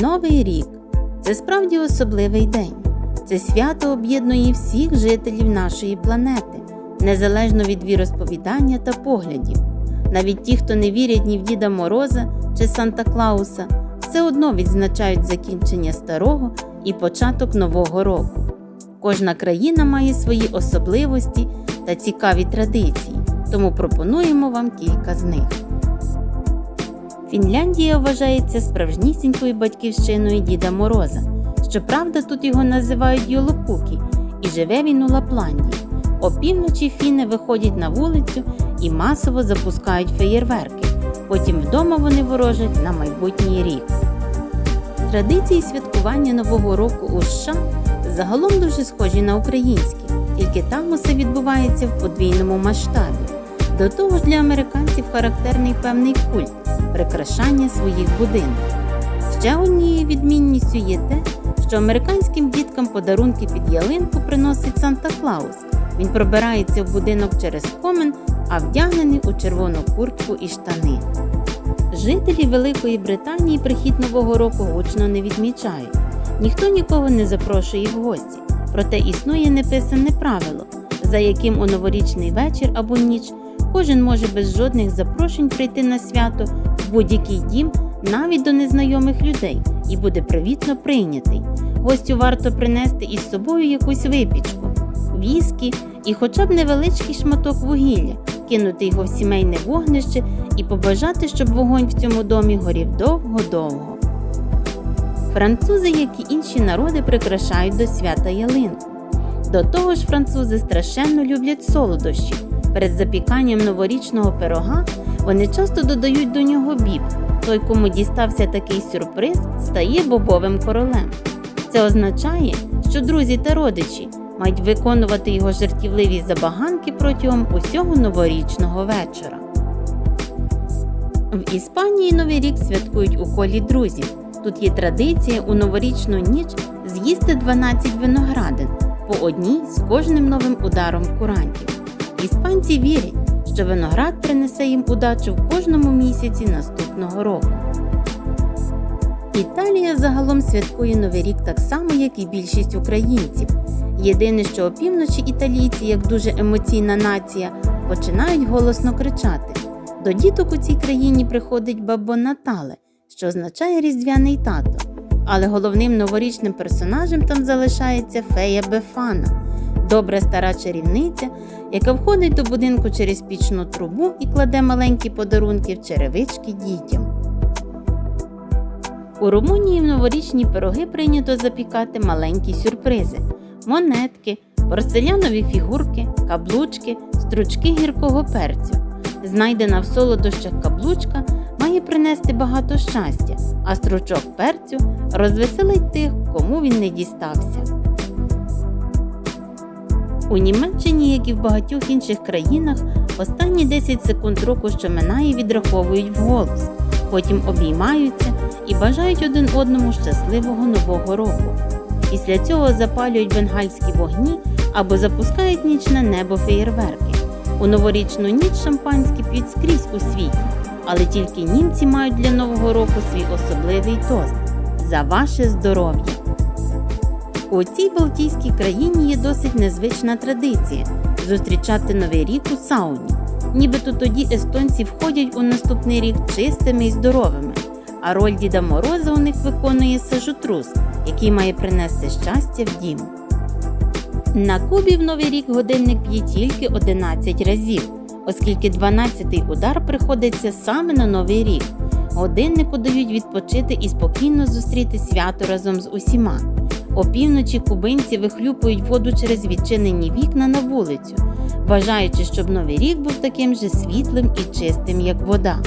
Новий рік це справді особливий день. Це свято об'єднує всіх жителів нашої планети, незалежно від віросповідання та поглядів. Навіть ті, хто не вірять ні в Діда Мороза чи Санта Клауса, все одно відзначають закінчення старого і початок нового року. Кожна країна має свої особливості та цікаві традиції, тому пропонуємо вам кілька з них. Фінляндія вважається справжнісінькою батьківщиною Діда Мороза. Щоправда, тут його називають Йолопукі, і живе він у Лапландії. Опівночі фіни виходять на вулицю і масово запускають феєрверки. Потім вдома вони ворожать на майбутній рік. Традиції святкування Нового року у США загалом дуже схожі на українські, тільки там усе відбувається в подвійному масштабі. До того ж для американців характерний певний культ прикрашання своїх будинків. Ще однією відмінністю є те, що американським діткам подарунки під ялинку приносить Санта Клаус. Він пробирається в будинок через комен, а вдягнений у червону куртку і штани. Жителі Великої Британії прихід Нового року гучно не відмічають. Ніхто нікого не запрошує в гості, проте існує неписане правило, за яким у новорічний вечір або ніч кожен може без жодних запрошень прийти на свято будь-який дім, навіть до незнайомих людей, і буде привітно прийнятий. Гостю варто принести із собою якусь випічку, віскі і хоча б невеличкий шматок вугілля, кинути його в сімейне вогнище і побажати, щоб вогонь в цьому домі горів довго-довго. Французи, як і інші народи, прикрашають до свята ялинку. До того ж, французи страшенно люблять солодощі. Перед запіканням новорічного пирога вони часто додають до нього біб. Той, кому дістався такий сюрприз, стає бобовим королем. Це означає, що друзі та родичі мають виконувати його жартівливі забаганки протягом усього новорічного вечора. В Іспанії Новий рік святкують у колі друзів. Тут є традиція у новорічну ніч з'їсти 12 виноградин по одній з кожним новим ударом курантів. Іспанці вірять, що виноград принесе їм удачу в кожному місяці наступного року. Італія загалом святкує Новий рік так само, як і більшість українців. Єдине, що опівночі італійці, як дуже емоційна нація, починають голосно кричати. До діток у цій країні приходить бабо Натале, що означає різдвяний тато. Але головним новорічним персонажем там залишається фея Бефана, добра стара чарівниця, яка входить до будинку через пічну трубу і кладе маленькі подарунки в черевички дітям. У Румунії в новорічні пироги прийнято запікати маленькі сюрпризи: монетки, порцелянові фігурки, каблучки, стручки гіркого перцю. Знайдена в солодощах каблучка має принести багато щастя, а стручок перцю розвеселить тих, кому він не дістався. У Німеччині, як і в багатьох інших країнах, останні 10 секунд року, що минає, відраховують вголос, потім обіймаються і бажають один одному щасливого нового року. Після цього запалюють бенгальські вогні або запускають нічне небо феєрверки. У новорічну ніч шампанське п'ють скрізь у світі, але тільки німці мають для нового року свій особливий тост за ваше здоров'я. У цій Балтійській країні є досить незвична традиція зустрічати новий рік у сауні. Нібито тоді естонці входять у наступний рік чистими і здоровими, а роль Діда Мороза у них виконує сажутрус, який має принести щастя в дім. На Кубі в Новий рік годинник б'є тільки 11 разів, оскільки 12-й удар приходиться саме на Новий рік. Годиннику дають відпочити і спокійно зустріти свято разом з усіма. Опівночі кубинці вихлюпують воду через відчинені вікна на вулицю, вважаючи, щоб новий рік був таким же світлим і чистим, як вода.